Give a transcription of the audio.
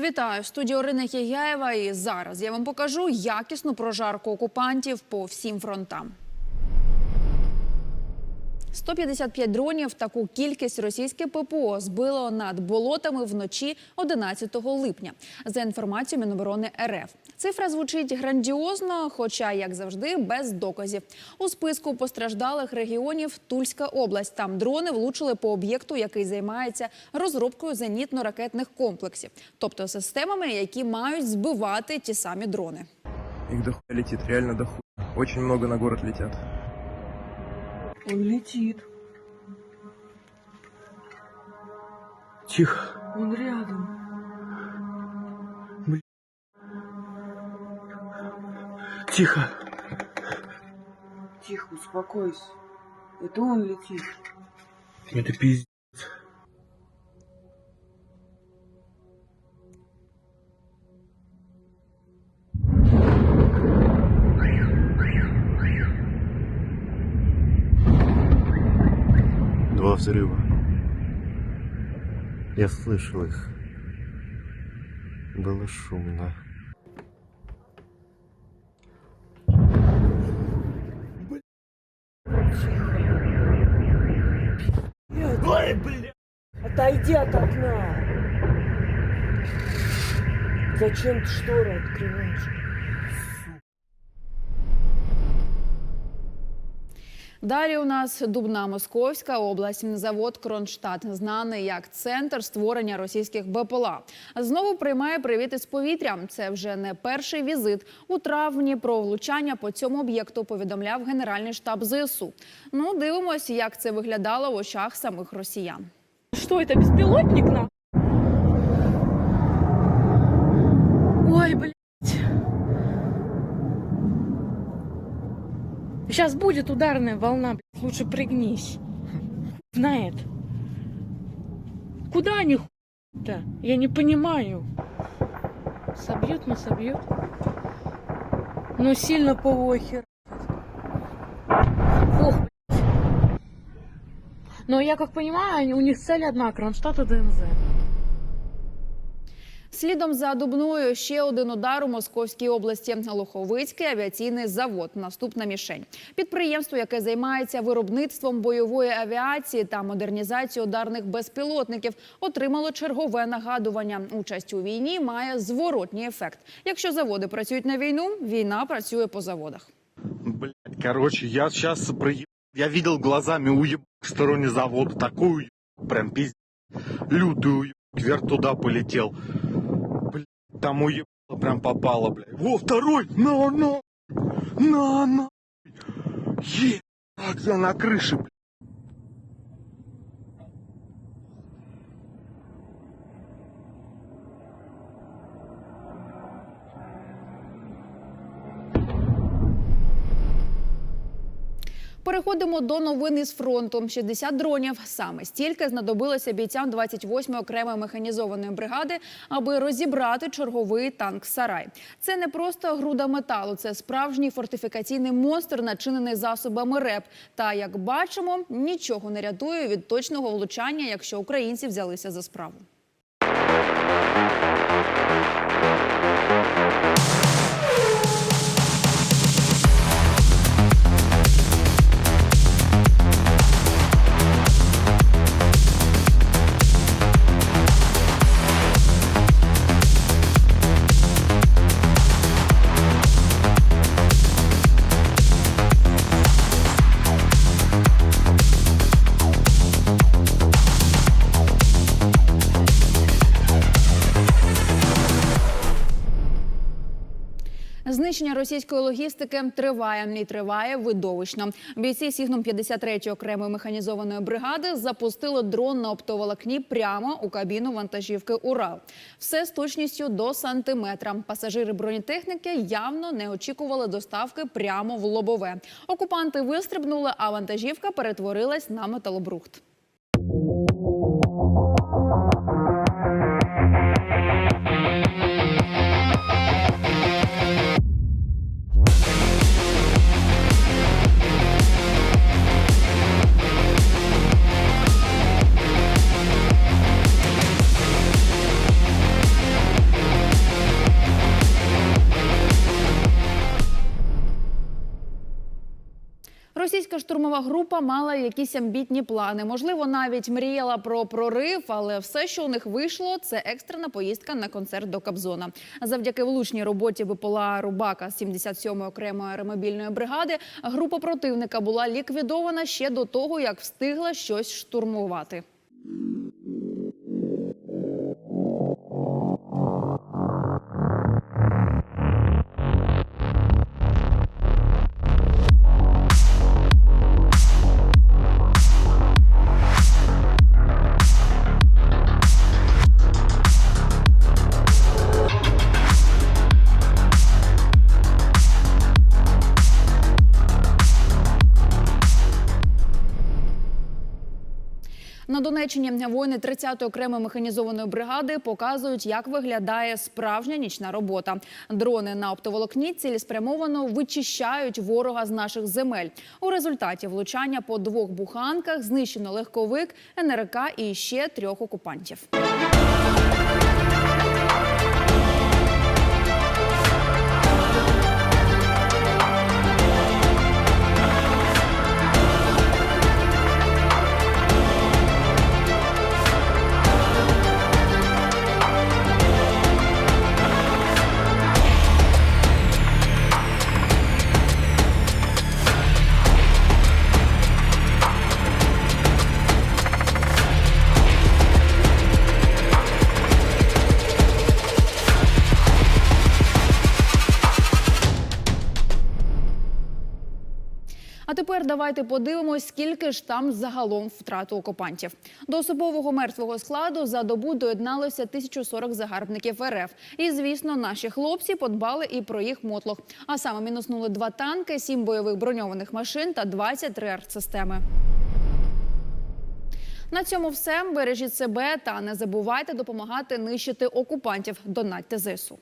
Вітаю студію Орина Хігяєва. І зараз я вам покажу якісну прожарку окупантів по всім фронтам. 155 дронів. Таку кількість російське ППО збило над болотами вночі 11 липня. За інформацією Міноборони РФ. Цифра звучить грандіозно, хоча, як завжди, без доказів. У списку постраждалих регіонів Тульська область. Там дрони влучили по об'єкту, який займається розробкою зенітно-ракетних комплексів, тобто системами, які мають збивати ті самі дрони. Их дохуя летит, реально дохуя. Очень много на город летят. Он летит. Тихо. Он рядом. Тихо. Тихо, успокойся. Это он летит. Это пиздец. Два взрыва. Я слышал их. Было шумно. Отойди от окна. Зачем ты шторы открываешь? Далі у нас Дубна Московська область, завод Кронштадт, знаний як центр створення російських БПЛА. Знову приймає привіти з повітря. Це вже не перший візит. У травні про влучання по цьому об'єкту повідомляв Генеральний штаб ЗСУ. Ну, дивимось, як це виглядало в очах самих росіян. Что это, беспилотник на? Ой, блядь. Сейчас будет ударная волна, блядь. Лучше пригнись. Знает. Куда они то Я не понимаю. Собьют, не собьют. Ну, сильно повохер. Ох, блядь. Но я как понимаю, они- у них цель одна, Кронштадт и ДНЗ. Слідом за Дубною ще один удар у Московській області. Лоховицький авіаційний завод. Наступна мішень. Підприємство, яке займається виробництвом бойової авіації та модернізацією ударних безпілотників, отримало чергове нагадування. Участь у війні має зворотній ефект. Якщо заводи працюють на війну, війна працює по заводах. Блять, короче, я сейчас проеб... Я видел глазами уеб стороне завода такую еб- прям пиздец. Лютую уеб... Вверх туда полетел. Блять, там уебало прям попало, блядь. Во, второй! На, на! На, на! Ебать, я на крыше, блядь. Переходимо до новин із фронту. 60 дронів. Саме стільки знадобилося бійцям 28-ї окремої механізованої бригади, аби розібрати черговий танк Сарай. Це не просто груда металу, це справжній фортифікаційний монстр, начинений засобами РЕП. Та як бачимо, нічого не рятує від точного влучання, якщо українці взялися за справу. Знищення російської логістики триває і триває видовищно. Бійці Сігнум 53-ї окремої механізованої бригади запустили дрон на оптоволокні прямо у кабіну вантажівки Урал. Все з точністю до сантиметра. Пасажири бронетехніки явно не очікували доставки прямо в лобове. Окупанти вистрибнули, а вантажівка перетворилась на металобрухт. Російська штурмова група мала якісь амбітні плани. Можливо, навіть мріяла про прорив, але все, що у них вийшло, це екстрена поїздка на концерт до Кабзона. Завдяки влучній роботі випола Рубака 77-ї окремої аеромобільної бригади група противника була ліквідована ще до того, як встигла щось штурмувати. На Донеччині воїни 30-ї окремої механізованої бригади показують, як виглядає справжня нічна робота. Дрони на оптоволокні цілеспрямовано вичищають ворога з наших земель. У результаті влучання по двох буханках знищено легковик, НРК і ще трьох окупантів. Давайте подивимось, скільки ж там загалом втрат у окупантів. До особового мертвого складу за добу доєдналося 1040 загарбників РФ. І звісно, наші хлопці подбали і про їх мотлох. А саме мінуснули два танки, сім бойових броньованих машин та 23 артсистеми. На цьому все. Бережіть себе та не забувайте допомагати нищити окупантів. Донатьте ЗСУ.